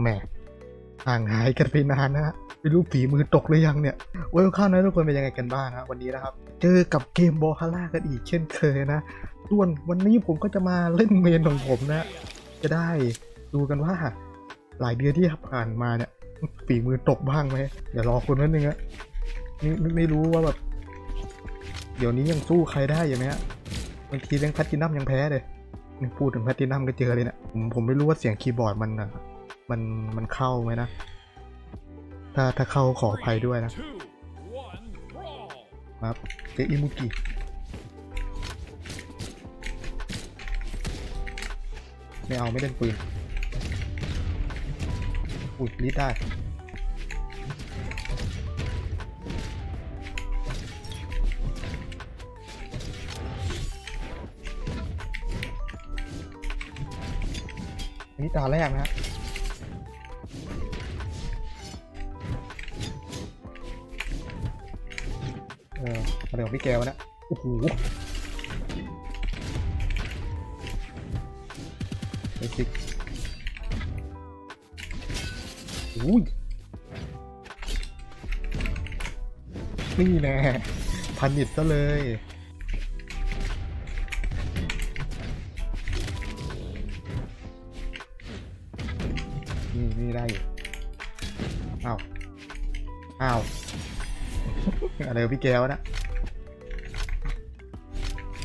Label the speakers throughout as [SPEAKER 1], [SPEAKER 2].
[SPEAKER 1] แหมห่างหายกันไปนานนะฮะไม่รู้ฝีมือตกหรือยังเนี่ยเวลข้าวนะทุกคนเป็นยังไงกันบ้างฮะวันนี้นะครับ เจอกับเกมบอฮาร่ากันอีกเช่นเคยนะส่วนวันนี้ผมก็จะมาเล่นเมนของผมนะ จะได้ดูกันว่า หลายเดือนที่ผ่านมาเนี่ยฝีมือตกบ้างไหมเดี๋ยวรอคนนั้นนึงอะไม่ไม่รู้ว่าแบบ เดี๋ยวนี้ยังสู้ใครได้อยู่ไหมฮะบางทีเรื่องแพตตินัมยังแพ้เลยพูดถึงแพตตินัมก็เจอเลยเนะผมผมไม่รู้ว่าเสียงคีย์บอร์ดมันอะ มันมันเข้าไหมนะ ถ้าถ้าเข้าขออภัยด้วยนะครับเจอิมุกิไม่เอาไม่เล่นปืนอุ้ยรีดได้นนี้ตาแรกนะฮะ อมาเดี๋ยวพี่แกวะนะโอ้โหเบสิกอุ้ยนี่แน่พันนิดซะเลยนี่นี่ได้อยู่อ้าว อ้าว อะไรพี่แก้วนะ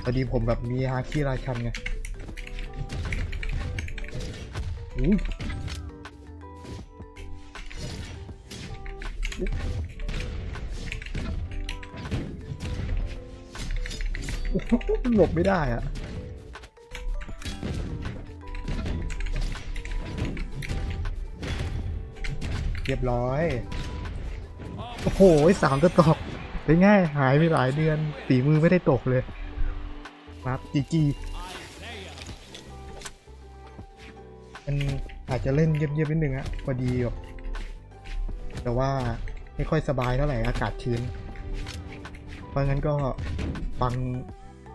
[SPEAKER 1] พอดีผมแบบมีฮาคิราชันไงอุ้หลบไม่ได้อะเรียบร้อย โอ้โหสามจะตกเป็นง่ายหายไปหลายเดือนฝีมือไม่ได้ตกเลย ครับจีจีมันอาจจะเล่นเยียบๆนิดนึงอะพอดีแบบแต่ว่าไม่ค่อยสบายเท่าไหร่อากาศชื้น เพราะงั้นก็ฟัง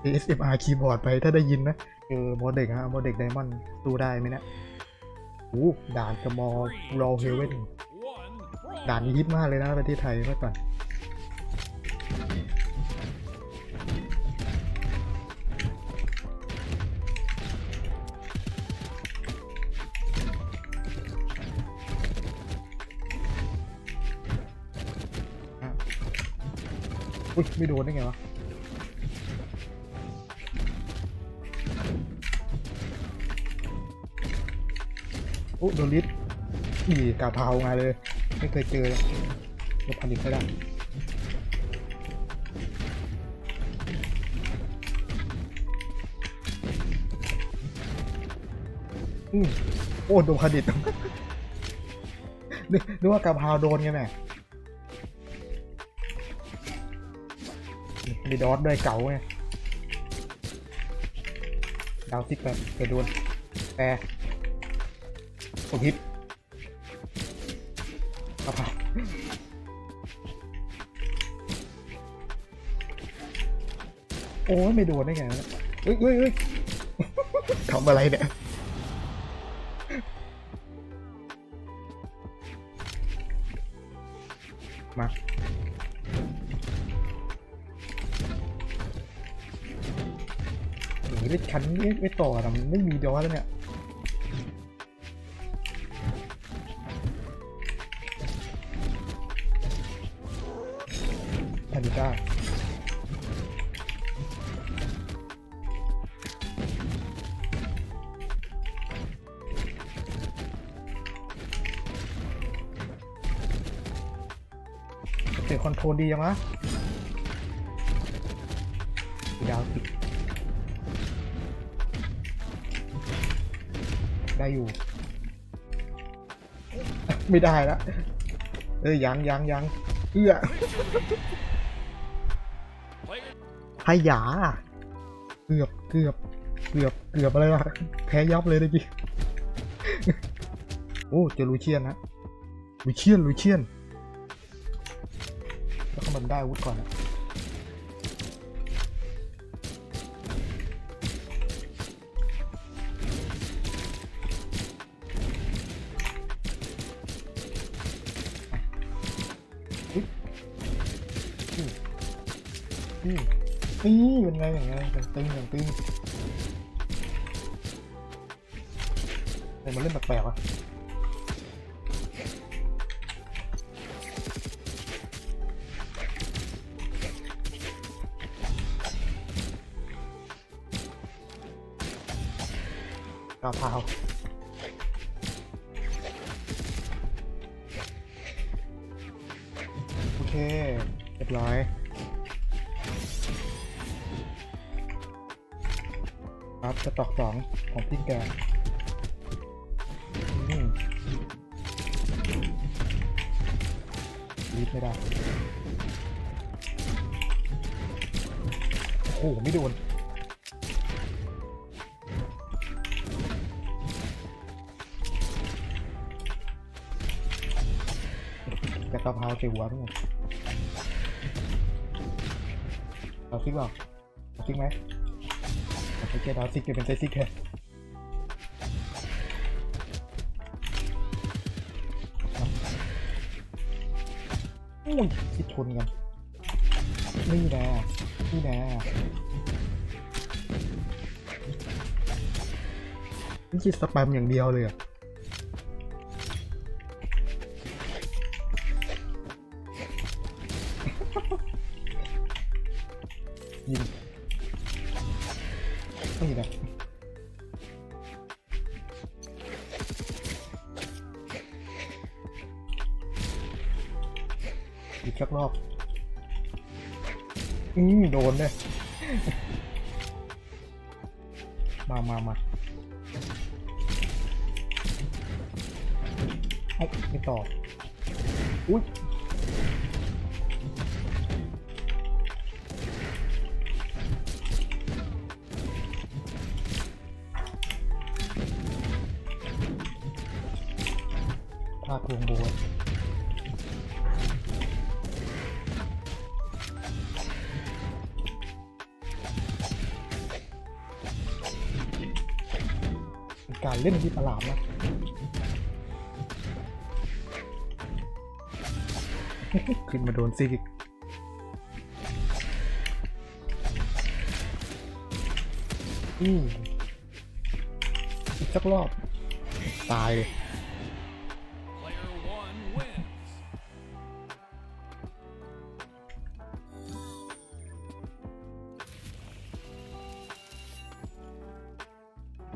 [SPEAKER 1] ASMR คีย์บอร์ดไปถ้าได้ยินนะเออโมเด็กฮะโมเด็กไดมอนด์สู้ได้ไหมเนี่ยโอ้ด่านสมอลรอเฮเว่นด่านนี้ฮิตมากเลยนะประเทศไทยเมื่อก่อน อุ้ยไม่โดนได้ไงวะโอ้โดนลิสอีกาเพราไงเลย ไม่เคยเจอเลยลบพันอีกไม่ได้อืมโอ้โดนพันดิตนึกนึกว่ากาเพราโดนไงแม่ มีดอสด้วยเก๋าไงดาวซิกแบบเคยโดนแต่ผมฮิตกระเพราโอ้ยไม่โดนได้ไงวะเฮ้ยเฮ้ยเฮ้ยทำอะไรเนี่ยมา หนีเล่นชั้นไม่ไม่ต่อนะมันไม่มีย้อนแล้วเนี่ยพานิก้าเสียคอนโทรลดียังวะ ได้อยู่ ไม่ได้ละเอ้ยยังยังยังเอื้อพยาเกือบเกือบเกือบเกือบอะไรวะแพ้ยับเลยเมื่อกี้โอ้เจอลูเชียนนะลูเชียนลูเชียนแล้วก็มันได้อาวุธก่อนนะ นี่นี่เป็นไงอย่างไงอย่างตึงอย่างตึงไอ้มันเล่นแปลกๆวะกาวเท้าโอเค เรียบร้อย ครับสต็อกสองของพี่แกรีบไม่ได้ โอ้โห ไม่โดนกระตะเพาใส่หัวด้วยเอาซิกเปล่าเอาซิกไหม โอเคดาซิกจะเป็นไซซิกแค่โอ้ยคิดชนกัน นี่แน่นี่แน่นี่คิดสแปมอย่างเดียวเลยอะ สักรอบ อืมโดนเลยมามามาเอาไม่ต่อ อุ้ยพลาดทวงโบย เป็นการเล่นที่ประหลาดนะขึ้นมาโดนซิกอีกอืมอีกสักรอบ ตายเลย